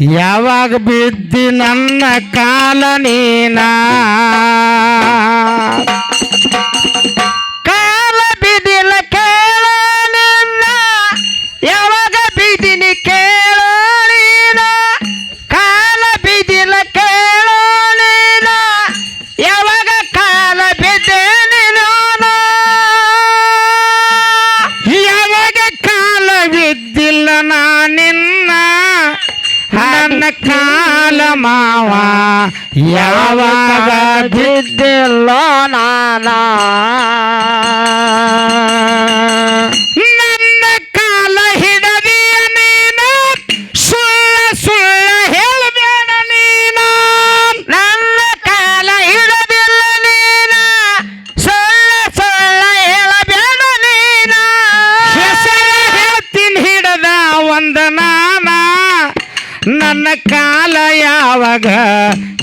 ಯಾವಾಗ ಬಿದ್ದಿ ನನ್ನ ಕಾಲ ನೀನ? ಕಾಲ ಮಾವ ಯಾವಾಗ ಬಿದ್ದಿಲ್ಲೋ ನಾನ. ನನ್ನ ಕಾಲ ಯಾವಾಗ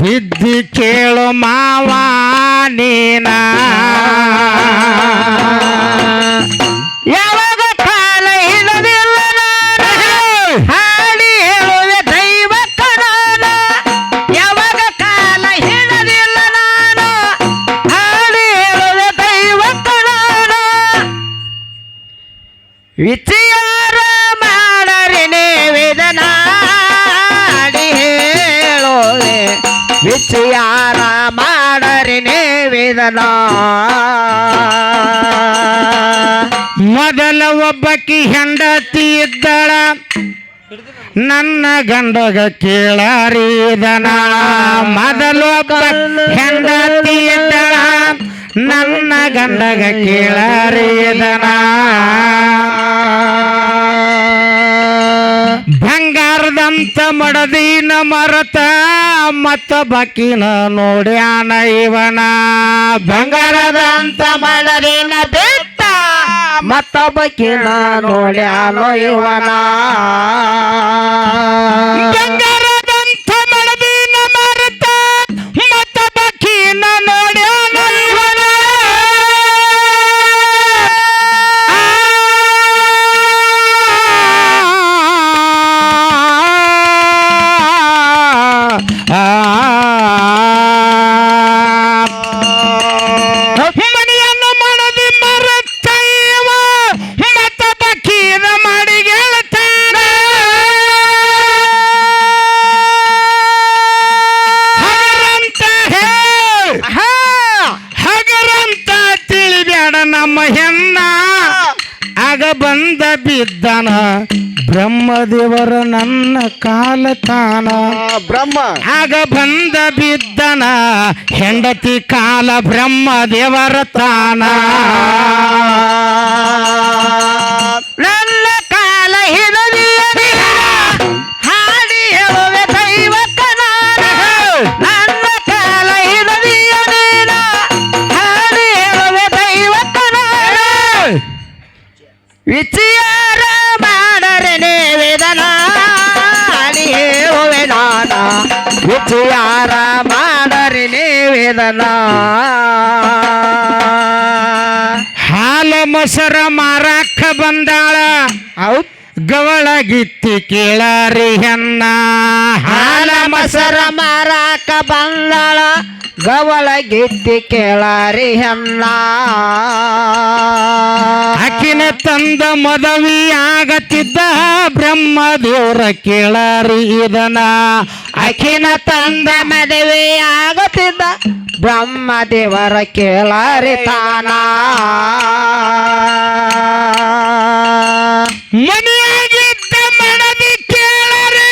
ಬಿದ್ದಿ ಕೇಳು ಮಾವ ನೀನ. ಯಾವಾಗ ಕಾಲ ಇಲ್ಲದಿಲ್ಲ ನಾನು. ಹಾಡಿ ಹೇಳುವೆ ದೈವ ಕರಾನ ಯಾವಾಗ ಕಾಲ ಹಿಡದಿಲ್ಲ ನಾನು. ಹಾಡಿ ಹೇಳುವೆ ದೈವ ಕರಾನ ವಿಚಾರ ಮೊದಲ ಒಬ್ಬಕಿ ಹೆಂಡತಿ ಇದ್ದಳ. ನನ್ನ ಗಂಡಗ ಕೇಳಾರಿದನ. ಮೊದಲು ಹೆಂಡತಿ ಇದ್ದಳ. ನನ್ನ ಗಂಡಗ ಕೇಳಾರಿದನ. ಬಂಗಾರದಂತ ಮಡದಿನ ಮರತ ಮತ್ತ ಬಕಿನ ನೋಡ್ಯಾನ ಇವನ. ಬಂಗಾರದಂತ ದೇವಸ್ಥಾನ ಮತ್ತ ಬಕಿನ ನೋಡ್ಯಾನ ಇವನ. ಬ್ರಹ್ಮದೇವರ ನನ್ನ ಕಾಲ ತಾನ ಬ್ರಹ್ಮ ಆಗ ಬಂದ ಬಿದ್ದನ ಹೆಂಡತಿ ಕಾಲ ಬ್ರಹ್ಮ ದೇವರ ತಾನ ನನ್ನ ಕಾಲ ಹಿಡಿದಿಯ ಹಾಡಿ ಹೇಳುವೆ ದೈವಕ್ಕ ನಾನು. ನನ್ನ ಕಾಲ ಹಾಡಿ ಹೇಳುವೆ ದೈವಕ್ಕ ನಾನು. ವಿಚಾರ ಮಾಡರಿ ವೇದನ ಹಾಲ ಮೊಸರ ಮಾರಾಕ ಬಂದಾಳ. ಗವಳ ಗಿತ್ತಿ ಕೇಳರಿ ಹೆಣ್ಣ. ಹಾಲ ಮೊಸರ ಮಾರಾಕ ಬಂದಾಳ. ಗವಳ ಗೆದ್ದಿ ಕೇಳರಿ ಹೆಣ್ಣ. ಅಕ್ಕಿನ ತಂದ ಮದವಿ ಆಗತ್ತಿದ್ದ ಬ್ರಹ್ಮ ದೇವರ ಕೇಳಾರಿ ಇದನ. ಅಕ್ಕಿನ ತಂದ ಮದುವೆ ಆಗತ್ತಿದ್ದ ಬ್ರಹ್ಮ ದೇವರ ಕೇಳಾರಿ ತಾನ. ಮನೆಯಾಗಿದ್ದ ಮನದಿ ಕೇಳರಿ.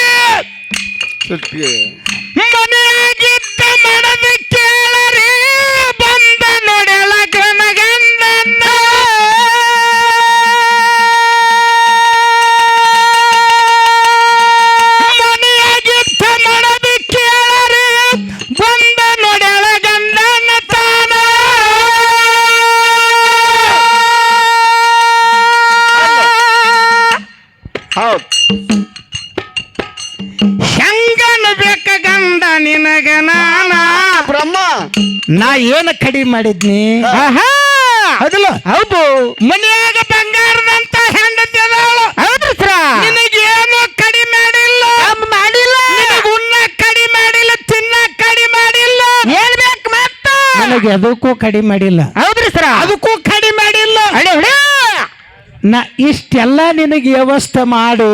ನಾ ಏನ ಕಡಿಮೆ ಮಾಡಿದ್ನಿ? ಹೌದಲ್ಲ. ಹೌದು. ಮನೆಯಾಗ ಬಂಗಾರದಂತ ಹೆಂಡತಿ ಅದಾಳು. ಹೌದ್ರಿ ಸರ. ನಿನಗೇನು ಕಡಿಮೆ ಮಾಡಿಲ್ಲ? ಮಾಡಿಲ್ಲ? ನಿನಗೆ ಉಣ್ಣ ಕಡಿಮೆ ಮಾಡಿಲ್ಲ ತಿನ್ನ ಕಡಿಮೆ ಮಾಡಿಲ್ಲ. ಹೇಳ್ಬೇಕು ಮತ್ತೆ? ನನಗೆ ಅದಕ್ಕೂ ಕಡಿಮೆ ಮಾಡಿಲ್ಲ. ಹೌದ್ರಿ ಸರ. ಅದಕ್ಕೂ ಕಡಿಮೆ ಮಾಡಿಲ್ಲ. ಅಡೆ ನಾ ಇಷ್ಟೆಲ್ಲ ನಿನಗೆ ವ್ಯವಸ್ಥೆ ಮಾಡಿ.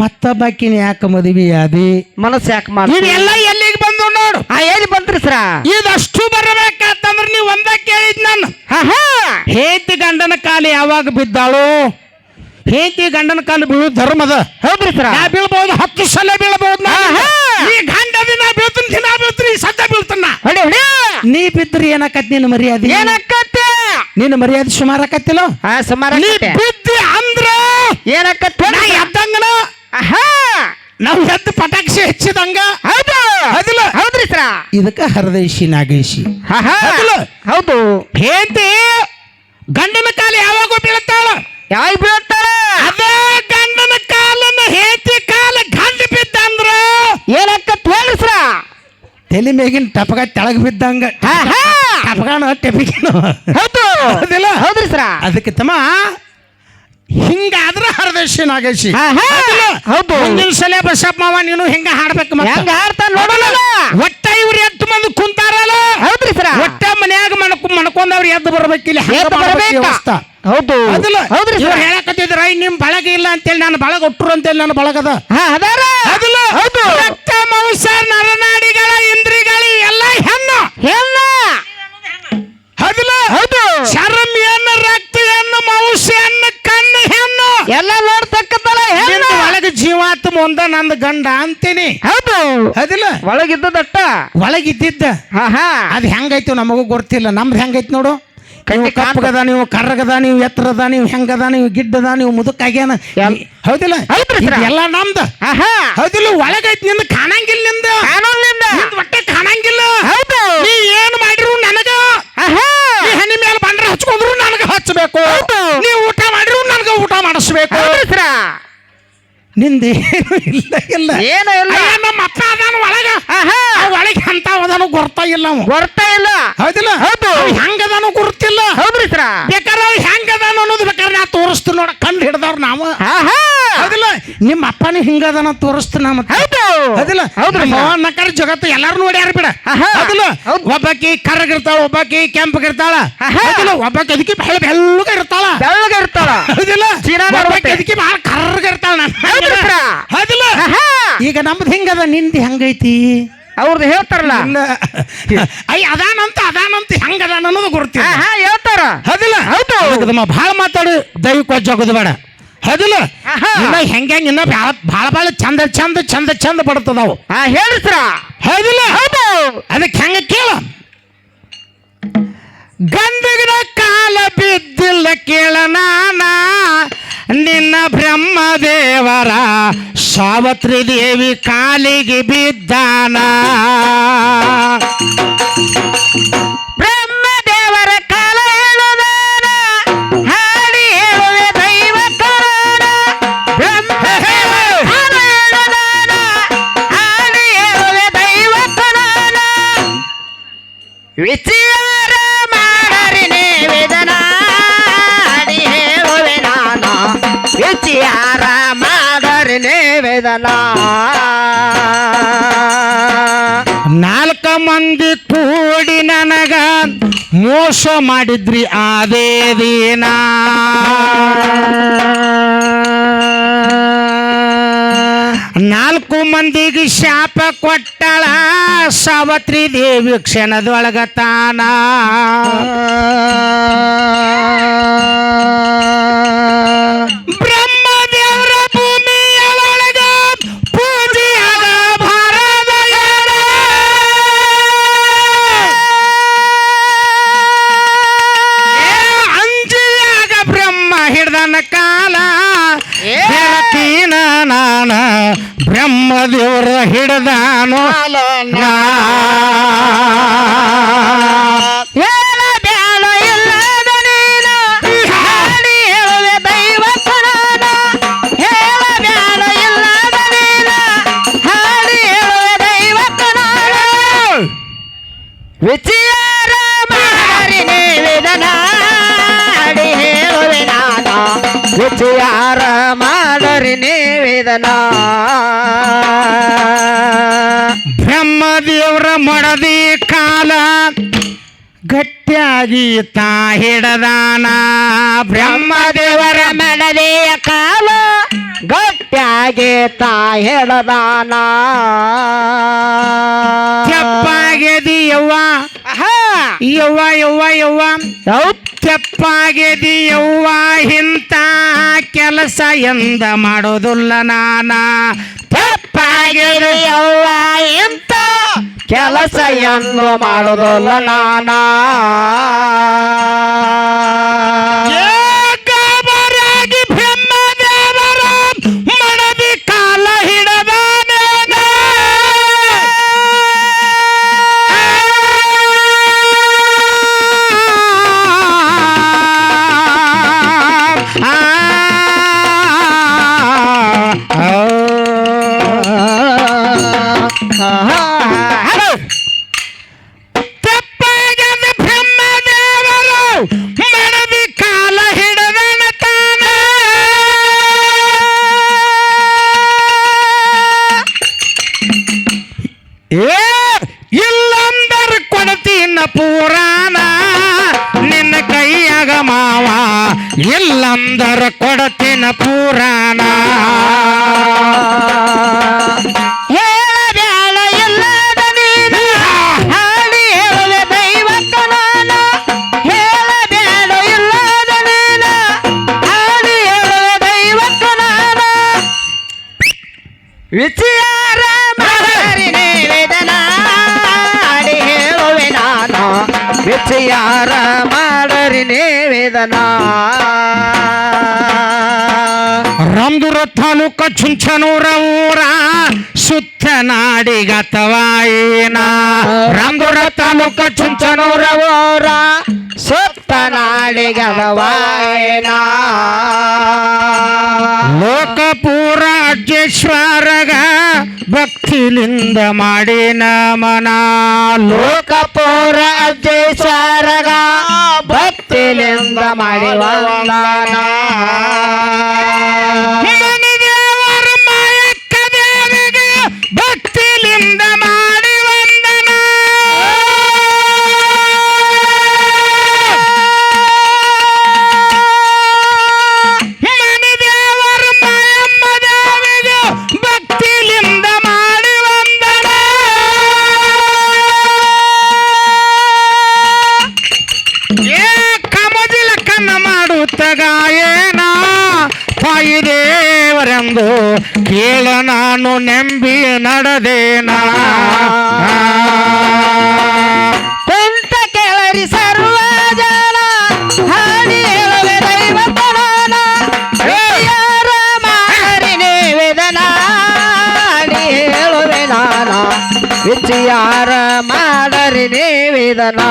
ಮತ್ತೊಬ್ಬಾಕಿನ ಯಾಕೆ ಮದುವೆ ಆದಿ ಮನಸ್ಸು ಯಾಕೆ ಮಾಡಿ ಎಲ್ಲ ಎಲ್ಲಿ ನೋಡು. ಆ ಎಲ್ಲಿ ಬಂತ್ರಿ ಸರ? ಇದಷ್ಟು ಬರಬೇಕಂತಂದ್ರೆ ನೀವು ಒಂದ ಕೇಳಿದ್ ನಾನು. ಹಾ ಹಾ ಹೇತಿ ಗಂಡನ ಕಾಲ ಯಾವಾಗ ಬಿದ್ದಾಳು? ಹೇತಿ ಗಂಡನ ಕಾಲು ಬೀಳು ಧರ್ಮದ. ಹೌದ್ರಿ ಸರ? ನಾ ಬೀಳ್ಬಹುದು ಹತ್ತು ಸಲ ಬೀಳ್ಬಹುದು. ಈ ಗಂಡ ದಿನ ಬೀಳ್ತೀನಿ ದಿನ ಬೀಳ್ತೀನಿ ಸದ್ದ ಬೀಳ್ತನ್ನ ಹೊಡಿ ಹೊಡಿ! ನೀ ಬಿದ್ರಿ ಏನಾಕತ್ ನಿನ್ನ ಮರ್ಯಾದೆ? ಏನಕ್ಕತ್ತೆ ನಿನ್ನ ಮರ್ಯಾದೆ ಸುಮಾರು ಆಕತ್ತಿಲ್ಲ? ಹಾ ಸುಮಾರು ನೀ ಬಿದ್ದಿ ಅಂದ್ರ ಏನಕ್ಕತ್ತೆ ನಾ ಎದ್ದಂಗನ? ಆಹಾ! ನಾವು ಎದ್ದು ಪಟಾಕ್ಷಿ ಹೆಚ್ಚಿದಂಗ? ಹೌದಿಲ್ಲ ಹೌದ್ರಿ ಇದಕ್ಕ ಹರದೇಶಿ ನಾಗೇಶಿ. ಹಾ ಹಾ. ಹೌದಿಲ್ಲ? ಹೌದು. ಹೇತಿ. ಗಂಡನ ಕಾಲ ಯಾವಾಗ ಬೀಳ್ತಾಳ ಯಾವ ಬೀಳ್ತಾರ ಅದೇ ಗಂಡನ ಕಾಲನ್ನ ಹೇತಿ ಕಾಲ ಗಂಡ ಬಿದ್ದಂದ್ರ. ಏನಕ್ಕತ್ ಹೇಳ್ರಿ ಸರ ತಲೆ ಮೇಗಿನ ಟಪಗ ತೆಳಗ್ ಬಿದ್ದಂಗ. ಟಪಕನ ಟಪಿಕಿನ ಹೌದು. ಹೌದಿಲ್ಲ? ಹೌದ್ರಿ ಸರ. ಅದಕ್ಕೆ ತಮ್ಮ ಹಿಂಗಾದ್ರ ಹರದೇಶಿ ನಾಗೇಶಿ. ಹಾ, ಹಾ. ಹೌದಿಲ್ಲ? ಹೌದು. ಮುಂದಿನ ಸಲ ಬಸಪ್ಪ ಮಾವ ನೀನು ಹಿಂಗ ಹಾಡ್ಬೇಕು ಮತ್ತೆ. ಹೆಂಗ ಆಡ್ತಾನ ನೋಡಲ್ಲ. ಒಟ್ಟ ಇವ್ರು ಎದ್ದು ಮಂದಿ ಕುಂತಾರಲ್ಲ? ಹೌದ್ರಿ ಸರ. ಒಟ್ಟ ಮನ್ಯಾಗ ಮಣಕ್ ಮಣ್ಕೊಂಡವ್ರು ಎದ್ದು ಬರ್ಬೇಕಿಲ್ಲ. ಎದ್ದು ಬರ್ಬೇಕಾ? ಹೌದು. ಹೌದಿಲ್ಲ ಹೌದ್ರಿ ಇವ್ರು ಸರ್ ಹೇಳಕತ್ತಿದ್ರ "ಐ, ನಿಮ್ ಬಳಗ ಇಲ್ಲ ಅಂತೇಳಿ ನಾನು ಬಳಗ ಒಟ್ಟರು ಅಂತೇಳಿ ನನ್ನ ಬಳಗದ. ಹಾ ಅದಾರ. ಹೌದಿಲ್ಲ ಹೌದು. ರಕ್ತ ಮಾಂಸ ನರನಾಡಿಗಳ ಇಂದ್ರಿಗಳ ಎಲ್ಲ ಹೆಣ್ಣು. ಹೆಣ್ಣ. ಅದಲ್ಲ ಹೌದು. ಚರ್ಮ ಹೆಣ್ಣು ರಕ್ತ ಹೆಣ್ಣು ಮಾಂಸ ಹೆಣ್ಣು ಕಣ್ಣು ಹೆಣ್ಣು. ಎಲ್ಲ ನೋಡ್ತಕ್ಕತ್ತಲ್ಲ ಹೆಣ್ಣ. ನಿಂದು ಒಳಗೆ ಜೀವಾತ್ಮ ಒಂದ ನಂದು ಗಂಡ ಹೌದು ಹೌದಿಲ್ಲ? ಒಳಗಿದ್ದದಟ್ಟ. ಒಳಗಿದ್ದಿದ್ದ? ಹಾ ಹಾ ಅದ್ ಹೆಂಗೈತಿ ನಮಗೂ ಗೊತ್ತಿಲ್ಲ ನಮ್ದು ಹೆಂಗೈತಿ ನೋಡು. ನೀವು ಕಣ್ಣಿ. ಕಪ್ಪಗದ ನೀವು ಕರ್ರಗದ ನೀವು ಎತ್ತರದ ನೀವು ಹೆಂಗದ ನೀವು ಗಿಡ್ಡದ ನೀವು ಮುದುಕಾಗ್ಯಾನ. ಹೌದಿಲ್ಲ. ಎಲ್ಲ ನಮ್ದು. ಹೌದಿಲ್ಲ? ಒಳಗೈತಿ ನಿಂದ ಕಾಣಂಗಿಲ್ಲ ನಿಂದ್ ಒಟ್ಟೆ ಕಾಣಂಗಿಲ್ಲ ಹೌದು ನೀ ಏನ್ ಮಾಡಿರು ನನಗ ಆಹಾ ನೀ ಹೆಣ್ಣಿ ಮೇಲೆ ಬಂದ್ರೆ ಹಚ್ಕೊಂಡ್ರು ನನಗ ಹಚ್ಚಬೇಕು ಹೌದು. ನೀ ಊಟ ಮಾಡಿರು ನನಗ ಊಟ ಮಾಡಿಸ್ಬೇಕು ಹೌದ್ರಿ ಸರ ನಿಂದೇನು ಇಲ್ಲ ಇಲ್ಲ. ಏನು ಇಲ್ಲ. ಅಯ್ಯ, ನಮ್ಮ ಅಪ್ಪ ಅದಾನ ಒಳಗ. ಆಹಾ. ಒಳಗೆ ಅಂತ ಅದಾನು ಗೊರ್ತಾ ಇಲ್ಲ ಅವ. ಇಲ್ಲ. ಹೌದಿಲ್ಲ? ಹೌದು. ಹೆಂಗದಾನು ಗುರುತಿಲ್ಲ. ಹೌದ್ರಿ ಸರ. ಬೇಕಾದ್ರೆ ಅವ್ ಹೆಂಗದಾನ ಅನ್ನೋದು ಬೇಕಾದ್ರೆ ನಾ ತೋರಿಸ್ತೀನಿ ನೋಡ. ಕಂಡು ಹಿಡ್ದವ್ರು ನಾವು. ನಿಮ್ಮ ಅಪ್ಪನೇ ಹಿಂಗದನ ತೋರಿಸ್ತಾನ ಮತ್ತೆ. ನಕ್ಕರ ಜಗತ್ತು ಎಲ್ಲಾರು ನೋಡ್ಯಾರ ಬಿಡ. ಒಬ್ಬಕಿ. ಒಬ್ಬಾಕಿ ಕರ್ರಗಿರ್ತಾಳ ಒಬ್ಬಾಕಿ ಕೆಂಪಗಿರ್ತಾಳ ಒಬ್ಬಕಿ ಅದಕ್ಕೆ ಬಹಳ ಬೆಳ್ಳಗ ಇರ್ತಾಳ. ಬೆಳ್ಳಗ ಇರ್ತಾಳ. ಹೌದಿಲ್ಲ. ಅದಕ್ಕೆ ಬಹಳ ಕರ್ರಗಿರ್ತಾಳ ಈಗ ನಮ್ದು ಹಿಂಗದ ನಿಂದಿ ಹೆಂಗೈತಿ? ಅವ್ರದ್ದು ಹೇಳ್ತಾರಲ್ಲ. ಅಯ್ಯ ಅದಾನಂತ ಅದಾನಂತ ಹೆಂಗದಾನ ಅನ್ನೋದು ಆಹಾ ಹೇಳ್ತಾರ. ಅದಿಲ್ಲ. ಹೌದು. ಭಾಳ ಮಾತಾಡು. ದೈವಿಕ ಜಗದ್ ಬೇಡ. ಹೌದಿಲ್ಲ. ಇನ್ನ ಹೆಂಗ ಇನ್ನ ಭಾಳ ಭಾಳ ಭಾಳ ಚಂದ ಚಂದ ಚಂದ ಚಂದ ಬಡ್ತದಾವು ಹಾ ಹೇಳ್ರಿ ಸರ ಹೌದಿಲ್ಲ? ಹೌದು. ಅದಕ್ಕೆ ಹೆಂಗ ಕೇಳ? ಗಂಧಗಿನ ಕಾಲ ಬಿದ್ದಿಲ್ಲ ಕೇಳ ನಾನ. ನಿನ್ನ ಬ್ರಹ್ಮದೇವರ ಸಾವಿತ್ರಿ ದೇವಿ ಕಾಲಿಗೆ ಬಿದ್ದಾನ. ವಿಚಾರ ಮಾಡರಿ ನೇವೇದನ. ನಾಲ್ಕು ಮಂದಿ ಕೂಡಿ ನನಗ ಮೋಸ ಮಾಡಿದ್ರಿ ಅದೇ ದಿನ ನಾಲ್ಕು ಮಂದಿಗೆ ಶಾಪ ಕೊಟ್ಟಳ ಸಾವತ್ರಿ ದೇವಿ ಕ್ಷಣದೊಳಗ ತಾನ. ಮಾಡರಿ ನಿವೇದನ ಬ್ರಹ್ಮ ದೇವರ ಮಡದಿ ಕಾಲ ಗಟ್ಟಿಯಾಗಿ ತಾ ಹಿಡದಾನ. ಬ್ರಹ್ಮದೇವರ ಮಡದಿಯ ಕಾಲ ಗಟ್ಟಿಯಾಗಿ ತಾ ಹಿಡದಾನ. ಯವ್ವಾ. ಯವ್ವ ಯವ್ವಾ ಯವ್ವ. ಯವ್ವ ಯವ್ವ. ಹಿಂದ ಕೆಲಸ ಎಂದ ಮಾಡೋದಿಲ್ಲ ನಾನ. ತೆಪ್ಪಾಗೆದಿ ಯವ್ವ ಎಂತ ಕೆಲಸ ಎಂದು ಮಾಡೋದುಲ್ಲ ನಾನ. ಏ ಇಲ್ಲಂದರ ಕೊಡತೀನ ಪುರಾಣ ನಿನ್ನ ಕೈಯಾಗ ಮಾವ ಇಲ್ಲಂದರ ಕೊಡತಿನ ಪುರಾಣ. ಹೇಳಬ್ಯಾಳ ಎಲ್ಲದ ನೀನು ಹಾಡಿ ಹೇಳುವೆ ದೈವಕ್ಕ ನಾನು ಹೇಳಬ್ಯಾಳ ಎಲ್ಲದ ನೀನು ಹಾಡಿ ಹೇಳುವೆ ದೈವಕ್ಕ ನಾನು ವಿಚಾರ ಮಾಡರಿ ನಿವೇದನ ರಾಮದುರ ತಾಲೂಕ ಚುಂಚನೂರ ಊರ ಸುತ್ತ ನಾಡಿಗತವಾಯಿನ ರಾಮದುರ ತಾಲೂಕ ಚುಂಚನೂರ ಊರ ಸುತ್ತ ನಾಡಿಗದವಾಯನ ಲೋಕಪೂರ ಅಜ್ಜೇಶ್ವರಗ ಭಕ್ತಿಲಿಂದ ಮಾಡಿ ನಮನ ಲೋಕ ಲೋಕಪೂರ ಅಜ್ಜೇಶ್ವರಗ ಭಕ್ತಿಲಿಂದ ಮಾಡಿ ವಂದನ ನಾನು ನೆಂಬಿ ನಡೆದೇನ ಕುಂತ ಕೆಳರಿ ಸರ್ವ ಜನ ಹಾಡಿ ಹೇಳುವೆ ದೈವತನಾನ ಯಾರ ಮಾರಿ ನಿವೇದನ ಹಾಡಿ ಹೇಳುವೆ ನಾನ ವಿಚಾರ ಮಾಡರಿ ನಿವೇದನ